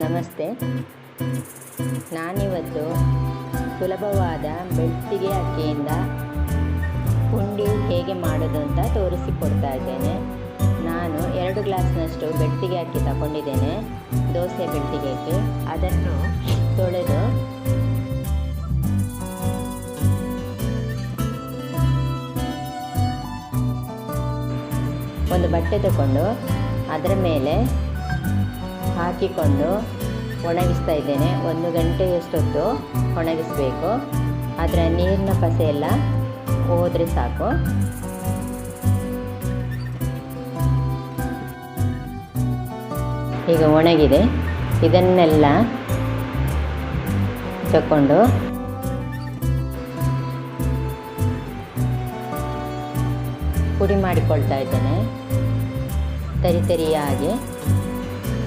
ನಮಸ್ತೆ. ನಾನಿವತ್ತು ಸುಲಭವಾದ ಬೆಳ್ತಿಗೆ ಅಕ್ಕಿಯಿಂದ ಪುಂಡಿ ಹೇಗೆ ಮಾಡೋದು ಅಂತ ತೋರಿಸಿಕೊಡ್ತಾ ಇದ್ದೇನೆ. ನಾನು ಎರಡು ಗ್ಲಾಸ್ನಷ್ಟು ಬೆಳ್ತಿಗೆ ಅಕ್ಕಿ ತಗೊಂಡಿದ್ದೇನೆ, ದೋಸೆ ಬೆಳ್ತಿಗೆ ಅಕ್ಕಿ ಅದನ್ನು ತೊಳೆದು ಒಂದು ಬಟ್ಟೆ ತಗೊಂಡು ಅದರ ಮೇಲೆ ಹಾಕಿಕೊಂಡು ಒಣಗಿಸ್ತಾ ಇದ್ದೇನೆ. ಒಂದು ಗಂಟೆಯಷ್ಟೊತ್ತು ಒಣಗಿಸಬೇಕು. ಅದರ ನೀರಿನ ಪಸೆ ಎಲ್ಲ ಹೋದರೆ ಸಾಕು. ಈಗ ಒಣಗಿದೆ. ಇದನ್ನೆಲ್ಲ ತಗೊಂಡು ಪುಡಿ ಮಾಡಿಕೊಳ್ತಾ ಇದ್ದೇನೆ. ತರಿ ತರಿಯಾಗಿ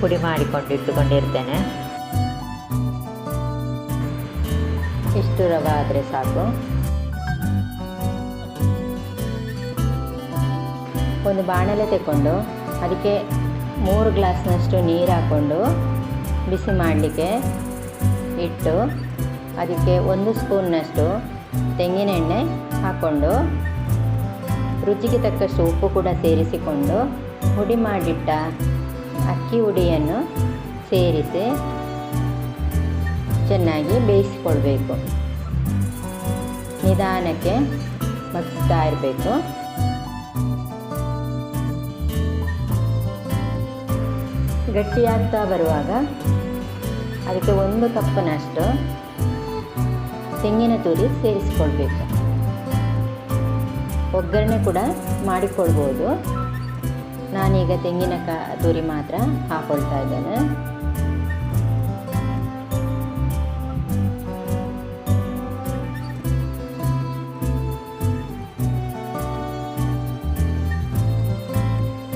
ಪುಡಿ ಮಾಡಿಕೊಂಡು ಇಟ್ಟುಕೊಂಡಿರ್ತೇನೆ ಇಷ್ಟು ರವ ಆದರೆ ಸಾಕು. ಒಂದು ಬಾಣಲೆ ತಗೊಂಡು ಅದಕ್ಕೆ ಮೂರು ಗ್ಲಾಸ್ನಷ್ಟು ನೀರು ಹಾಕ್ಕೊಂಡು ಬಿಸಿ ಮಾಡಲಿಕ್ಕೆ ಇಟ್ಟು ಅದಕ್ಕೆ ಒಂದು ಸ್ಪೂನ್ನಷ್ಟು ತೆಂಗಿನೆಣ್ಣೆ ಹಾಕ್ಕೊಂಡು ರುಚಿಗೆ ತಕ್ಕಷ್ಟು ಉಪ್ಪು ಕೂಡ ಸೇರಿಸಿಕೊಂಡು ಹುಡಿ ಮಾಡಿಟ್ಟ ಅಕ್ಕಿ ಹುಡಿಯನ್ನು ಸೇರಿಸಿ ಚೆನ್ನಾಗಿ ಬೇಯಿಸಿಕೊಳ್ಬೇಕು. ನಿಧಾನಕ್ಕೆ ಮಸ್ತಾ ಇರಬೇಕು. ಗಟ್ಟಿಯಾಗ್ತಾ ಬರುವಾಗ ಅದಕ್ಕೆ ಒಂದು ಕಪ್ಪನಷ್ಟು ತೆಂಗಿನ ತುರಿ ಸೇರಿಸಿಕೊಳ್ಬೇಕು. ಒಗ್ಗರಣೆ ಕೂಡ ಮಾಡಿಕೊಳ್ಬೋದು. ನಾನೀಗ ತೆಂಗಿನ ಕ, ತುರಿ ಮಾತ್ರ ಹಾಕೊಳ್ತಾ ಇದ್ದೇನೆ.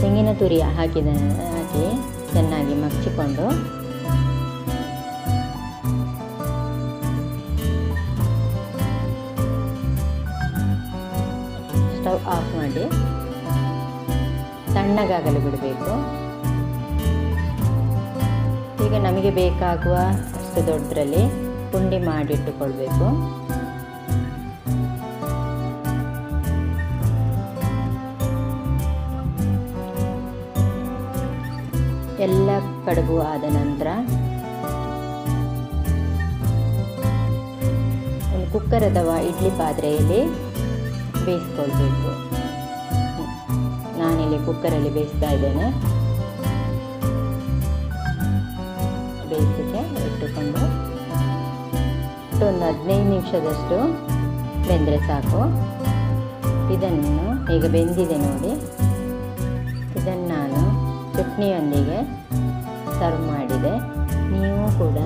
ತೆಂಗಿನ ತುರಿ ಹಾಕಿದ ಹಾಕಿ ಚೆನ್ನಾಗಿ ಮಗ್ಚಿಕೊಂಡು ಸ್ಟವ್ ಆಫ್ ಮಾಡಿ ತಣ್ಣಗಾಗಲು ಬಿಡಬೇಕು. ಈಗ ನಮಗೆ ಬೇಕಾಗುವ ಅಷ್ಟು ದೊಡ್ಡರಲ್ಲಿ ಪುಂಡಿ ಮಾಡಿಟ್ಟುಕೊಳ್ಬೇಕು. ಎಲ್ಲ ಕಡುಬು ಆದ ನಂತರ ಒಂದು ಕುಕ್ಕರ್ ಅಥವಾ ಇಡ್ಲಿ ಪಾತ್ರೆಯಲ್ಲಿ ಬೇಯಿಸ್ಕೊಳ್ಬೇಕು. ನಾನಿಲ್ಲಿ ಕುಕ್ಕರಲ್ಲಿ ಬೇಯಿಸ್ತಾ ಇದ್ದೇನೆ. ಬೇಯಿಸಿಕೆ ಇಟ್ಟುಕೊಂಡು ಒಂದು ಹದಿನೈದು ನಿಮಿಷದಷ್ಟು ಬೆಂದರೆ ಸಾಕು. ಇದನ್ನು ಈಗ ಬೆಂದಿದೆ ನೋಡಿ. ಇದನ್ನು ನಾನು ಚಟ್ನಿಯೊಂದಿಗೆ ಸರ್ವ್ ಮಾಡಿದೆ. ನೀವು ಕೂಡ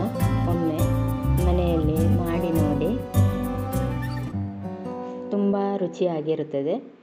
ಒಮ್ಮೆ ಮನೆಯಲ್ಲಿ ಮಾಡಿ ನೋಡಿ. ತುಂಬ ರುಚಿಯಾಗಿರುತ್ತದೆ.